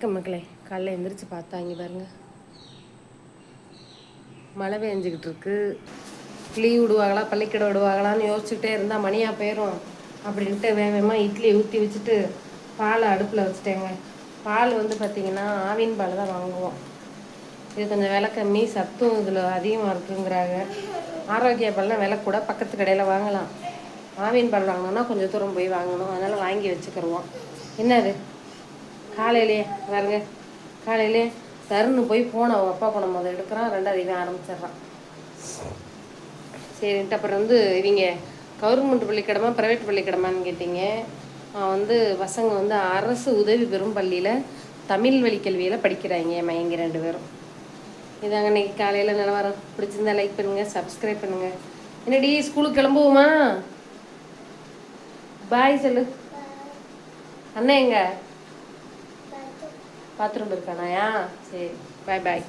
வணக்கம் மக்களே. காலைல எந்திரிச்சு பார்த்தா இங்கே பாருங்க. மழை பெஞ்சிக்கிட்டு இருக்கு. லீவ் விடுவாங்களா பள்ளிக்கடை விடுவாங்களான்னு யோசிச்சுட்டே இருந்தால் மணியாக போயிடும் அப்படின்ட்டு வேகமாக இட்லி ஊற்றி வச்சுட்டு பால் அடுப்பில் வச்சுட்டேங்க. பால் வந்து பார்த்திங்கன்னா ஆவின் பால் தான் வாங்குவோம். இது கொஞ்சம் விலை கம்மி சத்தும் இதில் அதிகமாக இருக்குங்கிறாங்க. ஆரோக்கிய பால்லாம் விலை கூட பக்கத்து கடையில் வாங்கலாம். ஆவின் பால் வாங்கணும்னா கொஞ்சம் தூரம் போய் வாங்கணும். அதனால் வாங்கி வச்சுக்கிடுவோம் என்னது? காலையிலே பாருங்க. காலையிலே தருன்னு போய் ஃபோனை அவங்க அப்பா போன முதல் எடுக்கிறான் ரெண்டாவது இவன் ஆரம்பிச்சிடுறான். சரின்ட்டு அப்புறம் வந்து இவங்க கவர்மெண்ட் பள்ளிக்கூடமா ப்ரைவேட் பள்ளிக்கடமான்னு கேட்டீங்க. அவன் வந்து பசங்க வந்து அரசு உதவி பெறும் பள்ளியில் தமிழ் வழி கல்வியில் படிக்கிறாங்க மயங்க ரெண்டு பேரும். இதாங்க இன்னைக்கு காலையில் நிலவரம். பிடிச்சிருந்தா லைக் பண்ணுங்கள் சப்ஸ்கிரைப் பண்ணுங்கள் என்னடி ஸ்கூலுக்கு கிளம்புவோமா? பாய் சொல்லு. அண்ணன் எங்கே? பாத்ரூம் இருக்கானாயா சரி பாய் பாய்